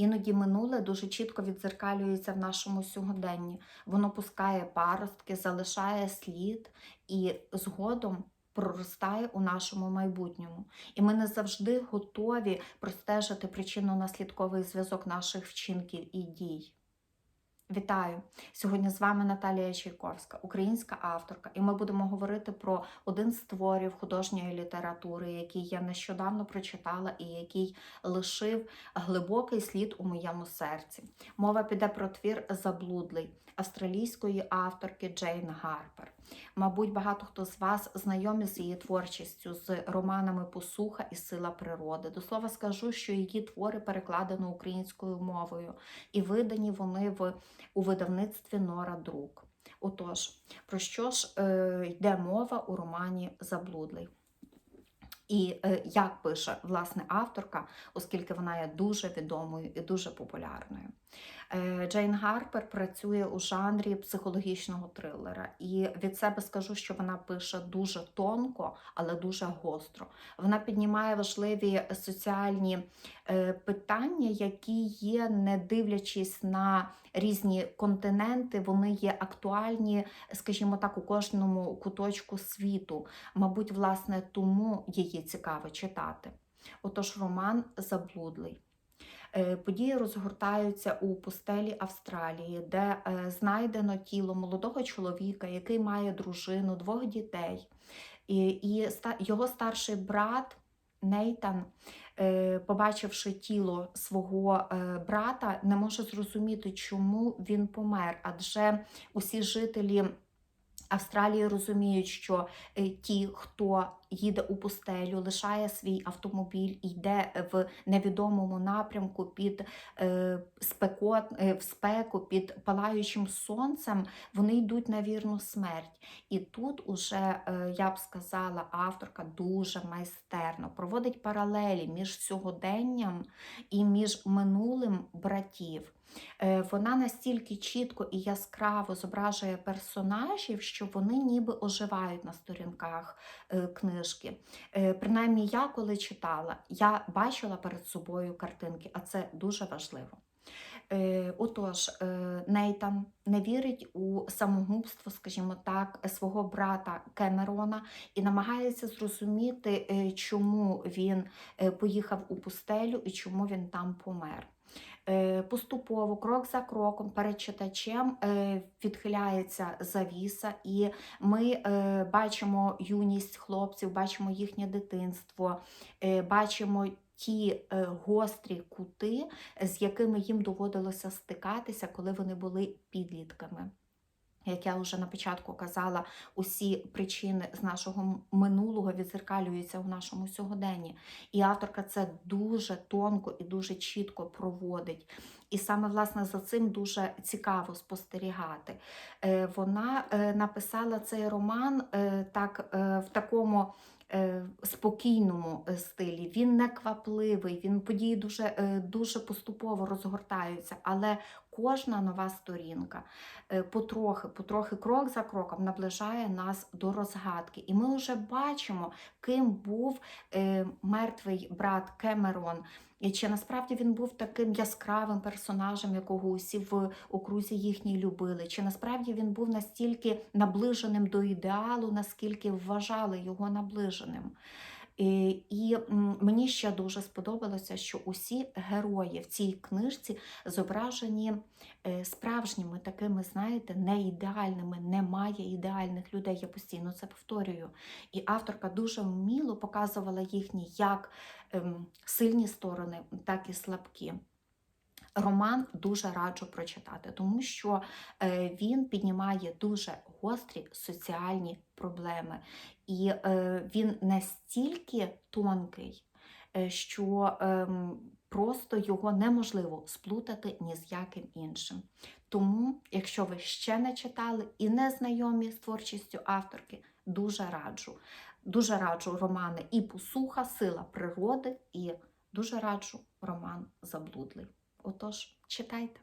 Іноді минуле дуже чітко відзеркалюється в нашому сьогоденні. Воно пускає паростки, залишає слід і згодом проростає у нашому майбутньому. І ми не завжди готові простежити причинно-наслідковий зв'язок наших вчинків і дій. Вітаю! Сьогодні з вами Наталія Чайковська, українська авторка, і ми будемо говорити про один з творів художньої літератури, який я нещодавно прочитала і який лишив глибокий слід у моєму серці. Мова піде про твір Заблудлий австралійської авторки Джейн Гарпер. Мабуть, багато хто з вас знайомі з її творчістю, з романами Посуха і Сила природи. До слова скажу, що її твори перекладено українською мовою, і видані вони в у видавництві Нора Друк. Отож, про що ж е, йде мова у романі Заблудлий? І е, як пише власне авторка, оскільки вона є дуже відомою і дуже популярною. Е, Джейн Гарпер працює у жанрі психологічного трилера, і від себе скажу, що вона пише дуже тонко, але дуже гостро. Вона піднімає важливі соціальні е, питання, які є, не дивлячись на різні континенти, вони є актуальні, скажімо так, у кожному куточку світу. Мабуть, власне, тому її цікаво читати. Отож, роман Заблудлий. Е, події розгортаються у пустелі Австралії, де е, знайдено тіло молодого чоловіка, який має дружину, двох дітей. І, і його старший брат Нейтан, е, побачивши тіло свого брата, не може зрозуміти, чому він помер, адже усі жителі. Австралії розуміють, що ті, хто їде у пустелю, лишає свій автомобіль йде в невідомому напрямку під е, спекот, е, в спеку, під палаючим сонцем, вони йдуть на вірну смерть. І тут уже, е, я б сказала, авторка дуже майстерно проводить паралелі між сьогоденням і між минулим братів. Вона настільки чітко і яскраво зображує персонажів, що вони ніби оживають на сторінках книги книжки. Е, принаймні, я коли читала, я бачила перед собою картинки, а це дуже важливо. Е, отож, е, Нейтан не вірить у самогубство, скажімо так, свого брата Кемерона і намагається зрозуміти, чому він поїхав у пустелю і чому він там помер. Е, поступово, крок за кроком, перед читачем е, відхиляється завіса, і ми е, бачимо юність хлопців, бачимо їхнє дитинство, бачимо ті гострі кути, з якими їм доводилося стикатися, коли вони були підлітками. Як я вже на початку казала, усі причини з нашого минулого відзеркалюються в нашому сьогоденні. І авторка це дуже тонко і дуже чітко проводить. І саме власне за цим дуже цікаво спостерігати. Е, вона е, написала цей роман е, так в такому Е, спокійному е, стилі, він не квапливий, він події дуже, е, дуже поступово розгортаються, але кожна нова сторінка потрохи, потрохи, крок за кроком наближає нас до розгадки. І ми вже бачимо, ким був мертвий брат Кемерон. Чи насправді він був таким яскравим персонажем, якого усі в окрузі їхній любили? Чи насправді він був настільки наближеним до ідеалу, наскільки вважали його наближеним? І мені ще дуже сподобалося, що усі герої в цій книжці зображені е, справжніми такими, знаєте, не ідеальними, немає ідеальних людей. Я постійно це повторюю. І авторка дуже вміло показувала їхні як ем, сильні сторони, так і слабкі. Роман дуже раджу прочитати, тому що е, він піднімає дуже гострі соціальні проблеми. І е, він настільки тонкий, е, що ем, просто його неможливо сплутати ні з яким іншим. Тому, якщо ви ще не читали і не знайомі з творчістю авторки, дуже раджу. Дуже раджу романи і Посуха, Сила природи, і дуже раджу роман Заблудлий. Отож, читайте.